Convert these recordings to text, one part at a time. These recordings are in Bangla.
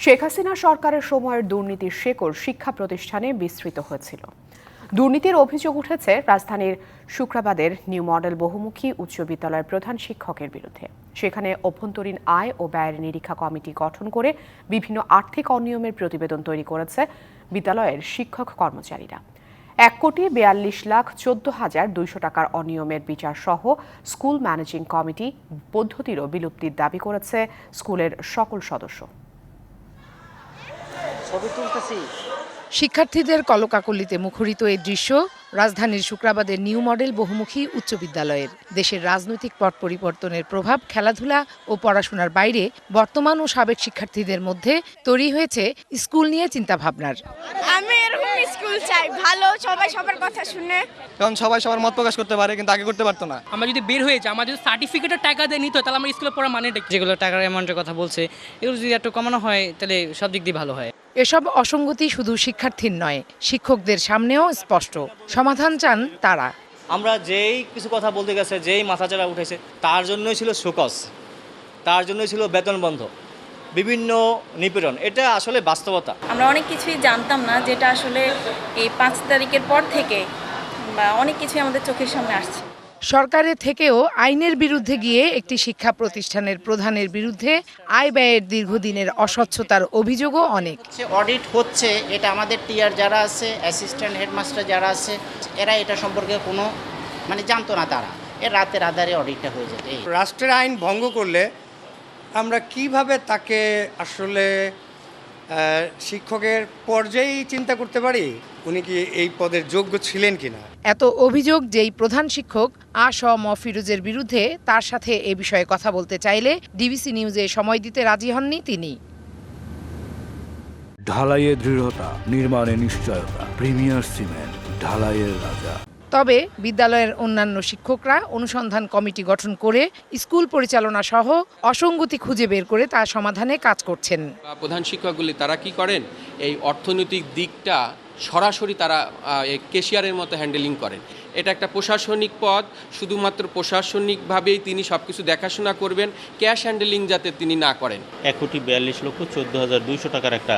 শেখ হাসিনা সরকারের সময়ের দুর্নীতির শেকড় শিক্ষা প্রতিষ্ঠানে বিস্তৃত হয়েছিল। দুর্নীতির অভিযোগ উঠেছে রাজধানীর শুক্রাবাদের নিউ মডেল বহুমুখী উচ্চ বিদ্যালয়ের প্রধান শিক্ষকের বিরুদ্ধে। সেখানে অভ্যন্তরীণ আয় ও ব্যয়ের নিরীক্ষা কমিটি গঠন করে বিভিন্ন আর্থিক অনিয়মের প্রতিবেদন তৈরি করেছে বিদ্যালয়ের শিক্ষক কর্মচারীরা। এক কোটি বিয়াল্লিশ লাখ চোদ্দ হাজার দুইশো টাকার অনিয়মের বিচার সহ স্কুল ম্যানেজিং কমিটি পদ্ধতিরও বিলুপ্তির দাবি করেছে স্কুলের সকল সদস্য। ছবি তুলতেছি। শিক্ষার্থীদের কলকাকলিতে মুখরিত এই দৃশ্য রাজধানীর শুক্রাবাদের নিউ মডেল বহুমুখী উচ্চ বিদ্যালয়ের। দেশের রাজনৈতিক পট পরিবর্তনের প্রভাব খেলাধুলা ও পড়াশোনার বাইরে বর্তমান ও সাবেক শিক্ষার্থীদের মধ্যে তৈরি হয়েছে স্কুল নিয়ে চিন্তাভাবনার। আমি এরকম স্কুল চাই ভালো সবাই সবার কথা শুনে। কারণ সবাই সবার মত প্রকাশ করতে পারে কিন্তু আগে করতে পারতো না। আমরা যদি বের হয়ে যাই আমার যদি সার্টিফিকেটের টাকা দিয়ে নিত তাহলে আমার স্কুলে পড়া মানে যেগুলো টাকার অ্যামাউন্টের কথা বলছে এগুলো যদি একটু কমানো হয় তাহলে সব দিক দিয়ে ভালো হয়। এসব অসঙ্গতি শুধু শিক্ষার্থীর নয় শিক্ষকদের সামনেও স্পষ্ট। সমাধান চান তারা। আমরা যেই কিছু কথা বলতে গেছে যেই মাথাচাড়া উঠেছে তার জন্যই ছিল শোকস তার জন্যই ছিল বেতন বন্ধ বিভিন্ন নিপীড়ন। এটা আসলে বাস্তবতা। আমরা অনেক কিছুই জানতাম না যেটা আসলে এই পাঁচ তারিখের পর থেকে বা অনেক কিছুই আমাদের চোখের সামনে আসছে। সরকারের থেকেও আইনের বিরুদ্ধে গিয়ে একটি শিক্ষা প্রতিষ্ঠানের প্রধানের বিরুদ্ধে আয় ব্যয়ের দীর্ঘদিনের অস্বচ্ছতার অভিযোগও অনেক। অডিট হচ্ছে এটা আমাদের টিআর যারা আছে অ্যাসিস্ট্যান্ট হেডমাস্টার যারা আছে এরা এটা সম্পর্কে কোনো মানে জানতো না তারা। এর রাতের আধারে অডিটটা হয়ে যেত। রাষ্ট্রের আইন ভঙ্গ করলে আমরা কীভাবে তাকে আসলে শিক্ষকের পর্যায়েই চিন্তা করতে পারি উনি কি এই পদের যোগ্য ছিলেন কিনা। এত অভিযোগ যেই প্রধান শিক্ষক আ স ম ফিরোজের বিরুদ্ধে তার সাথে এ বিষয়ে কথা বলতে চাইলে ডিবিসি নিউজে সময় দিতে রাজি হননি তিনি। ঢালাইয়ে দৃঢ়তা নির্মাণে নিশ্চয়তা প্রিমিয়ার সিমেন্ট ঢালাইয়ের রাজা। তবে বিদ্যালয়ের অন্যান্য শিক্ষকরা অনুসন্ধান কমিটি গঠন করে স্কুল পরিচালনা সহ অসঙ্গতি খুঁজে বের করে তা সমাধানে কাজ করছেন। প্রধান শিক্ষকগুলি তারা কি করেন? এই অর্থনৈতিক দিকটা সরাসরি তারা এই কেশিয়ারের মতো হ্যান্ডেলিং করেন। এটা একটা প্রশাসনিক পদ শুধুমাত্র প্রশাসনিকভাবেই তিনি সব কিছু দেখাশোনা করবেন ক্যাশ হ্যান্ডেলিং যাতে তিনি না করেন। এক কোটি বিয়াল্লিশ লক্ষ চোদ্দ হাজার দুইশো টাকার একটা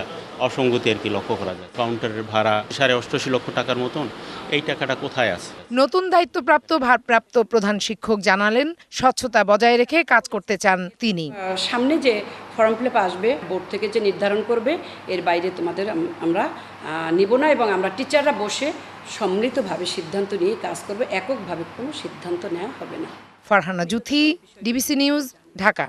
অসঙ্গতি আর কি লক্ষ্য করা যায়। কাউন্টারের ভাড়া সাড়ে অষ্টআশি লক্ষ টাকার মতন। এই টাকাটা কোথায় আছে? নতুন দায়িত্বপ্রাপ্ত ভারপ্রাপ্ত প্রধান শিক্ষক জানালেন স্বচ্ছতা বজায় রেখে কাজ করতে চান তিনি। সামনে যে ফর্ম ফিল আসবে বোর্ড থেকে যে নির্ধারণ করবে এর বাইরে তোমাদের আমরা নিব না এবং আমরা টিচাররা বসে সম্মিলিতভাবে সিদ্ধান্ত নিয়ে কাজ করবে। এককভাবে কোনো সিদ্ধান্ত নেওয়া হবে না। Farhana Juthi DBC news Dhaka.